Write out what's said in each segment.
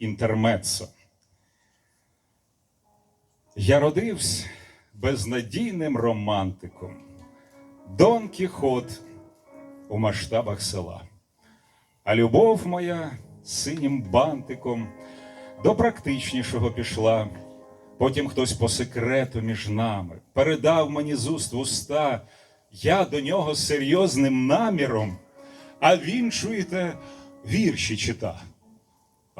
інтермеццо. Я родився безнадійним романтиком, Дон Кіхот у масштабах села, а любов моя синім бантиком до практичнішого пішла. Потім хтось по секрету між нами передав мені з уст в уста, я до нього серйозним наміром, а він, чуєте, вірші чита.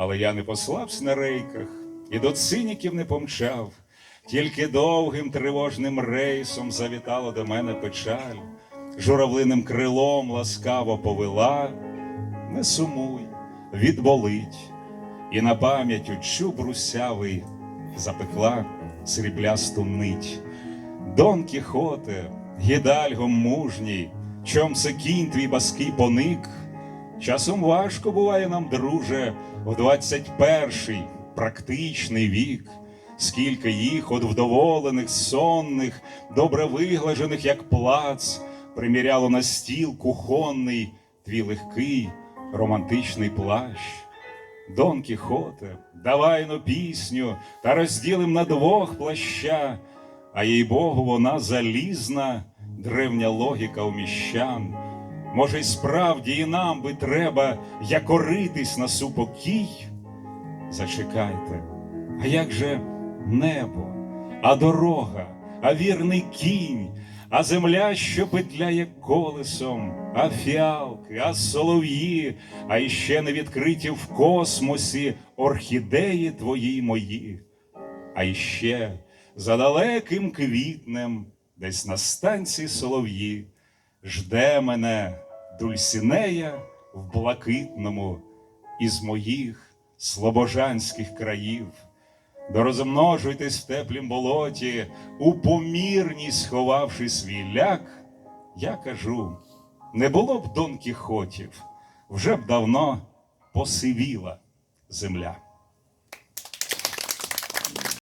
Але я не послався на рейках і до циніків не помчав, тільки довгим тривожним рейсом завітала до мене печаль, журавлиним крилом ласкаво повела, не сумуй, відболить, і на пам'ять чуб русявий запекла сріблясту нить. Дон Кіхоте, гідальгом мужній, чом це кінь твій баский поник. Часом важко буває нам, друже, в двадцять перший практичний вік, скільки їх от вдоволених, сонних, добре виглажених, як плац, приміряло на стіл кухонний твій легкий романтичний плащ. Дон Кіхоте, давай ну пісню та розділим на двох плаща, а їй Богу, вона залізна, древня логіка у міщан. Може, й справді і нам би треба якоритись на супокій? Зачекайте, а як же небо, а дорога, а вірний кінь, а земля, що петляє колесом, а фіалки, а солов'ї, а іще не відкриті в космосі орхідеї твої мої, а іще за далеким квітнем, десь на станції солов'ї, жде мене Дульсінея в блакитному із моїх слобожанських країв. Дорозмножуйтесь в теплім болоті, у помірність сховавши свій ляк, я кажу, не було б Дон Кіхотів, вже б давно посивіла земля.